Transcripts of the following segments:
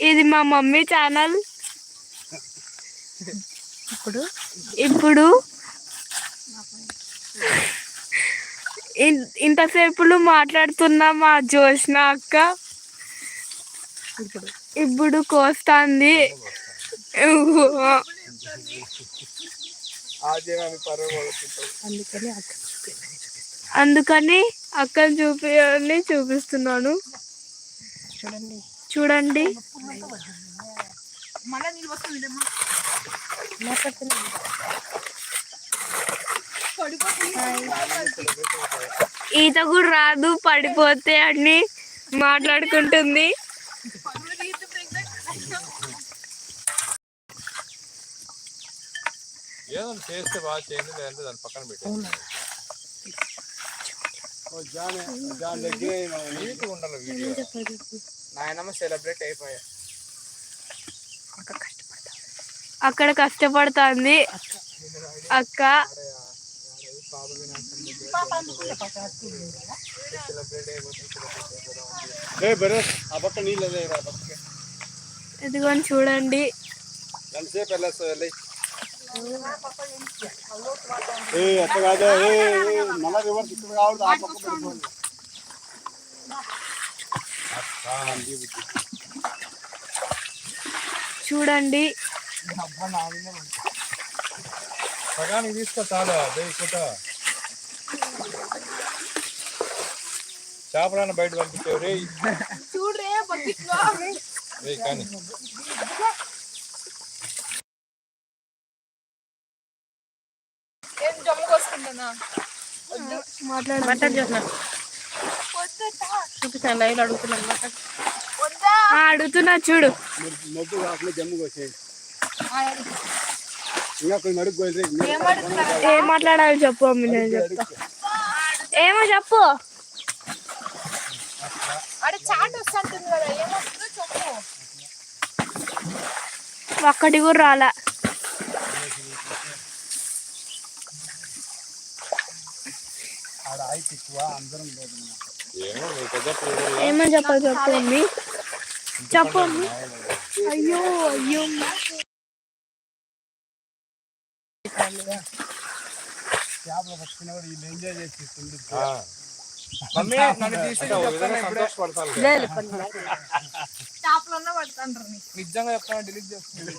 ఇది మా mummy channel. ఇప్పుడు? ఇప్పుడు ఇంతసేపులు మాట్లాడుతున్న మా జోష్న అక్క. ఇప్పుడు? కోస్తాంది. అందుకని అక్కని చూపి చూపిస్తున్నాను. చూడండి. చూడండి. ఈత కూడా రాదు పడిపోతే అని మాట్లాడుకుంటుంది. ఏదో చేస్తే బాగా చేయండి లేదంటే దాని పక్కన పెట్టి నీట్గా ఉండాలి వీడియో నాయనమ్మ సెలబ్రేట్ అయిపోయా. అక్కడ కష్టపడుతుంది. అక్క. ఇదిగోని చూడండి. ఎంతసేపు వెళ్ళేస్తా వెళ్ళి? ఏ అట్ట కాదు. ఏ ఏ, మళ్ళా రివర్స్ ఇక్కడ కావద్దు ఆ పక్క పడిపోయింది చూడండి. సగానికి తీసుకో చాలు. చేపలను బయట పంపించావు రే. రే కానీ. కోసుకుంటున్నా చూపిస్తాను లైవ్ అడుగుతున్నాను అడుగుతున్నా చూడు. మొగ్గు కాకుండా జమ్ము ఏం మాట్లాడాలి చెప్పు అమ్మ నేను చెప్తా. ఏమో చెప్పు. ఒక్కటి కూడా రాలా ఆడ ఆయితే ఎక్కువ అందరం లేదు ఏమో నీకు చెప్పు ఏమని చెప్పాలి చెప్పు అమ్మి చెప్పు అమ్మి అయ్యో అయ్యో చేపలు పట్టుకున్నా కూడా వీళ్ళు ఎంజాయ్ చేసి తిండి మమ్మీ? నన్ను తీసి సంతోషపడతాను చేపలన్నా పడతాను నిజంగా చెప్తాను డిలీట్ చేస్తాను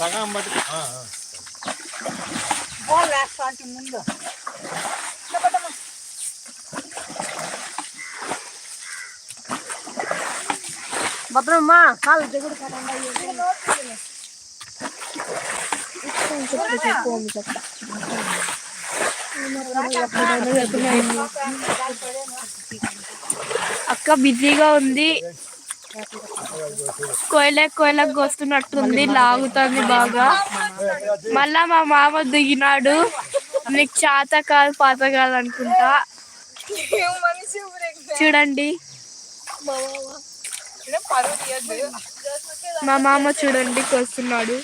సగం. భద్రమ్మ కాలు దిగుడు అక్క బిజీగా ఉంది. కోయలే కోయలకు వస్తున్నట్టుంది లాగుతుంది బాగా. మళ్ళా మా మామ దిగినాడు. నీకు చేత కాదు పాత కాదు అనుకుంటా. చూడండి. మా మామ చూడండి కోస్తున్నాడు.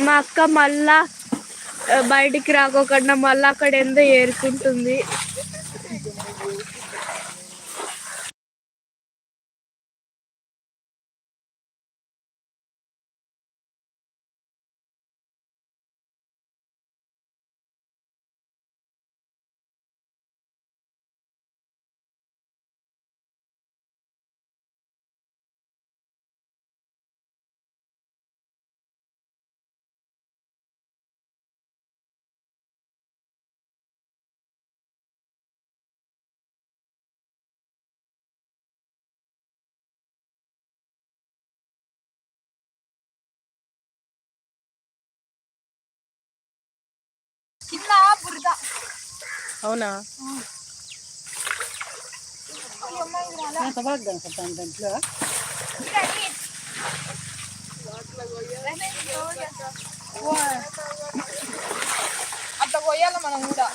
మా అక్క మళ్ళా బయటికి రాకోకుండా మళ్ళా అక్కడ ఎంతో ఏరుకుంటుంది. అవునా? అట్లా కొయ్యాల మనం కూడా.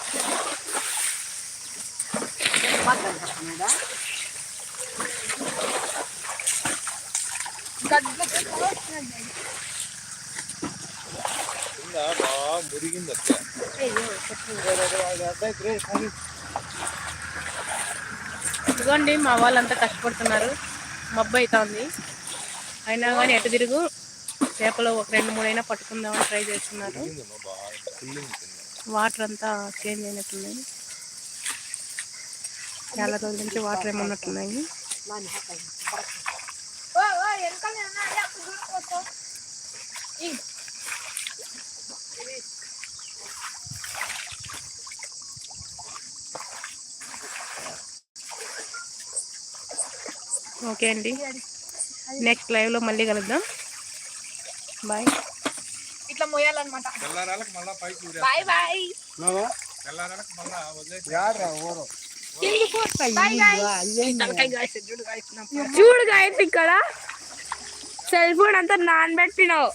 గడ్డలతో ఇదిగోండి మా వాళ్ళంతా కష్టపడుతున్నారు. మబ్బు అవుతుంది అయినా కానీ ఎటు తిరుగు చేపలు ఒక రెండు మూడు అయినా పట్టుకుందామని ట్రై చేస్తున్నారు. వాటర్ అంతా చేంజ్ అయినట్టున్నాయి చాలా రోజుల నుంచి వాటర్ ఏమన్నట్టున్నాయి. ఓకే అండి. నెక్స్ట్ లైవ్లో మళ్ళీ కలుద్దాం. బాయ్. ఇట్లా ఊరే? బాయ్ బాయ్ చూడు గాయస్ ఇక్కడ. సెల్ ఫోన్ అంతా నానబెట్టినావు.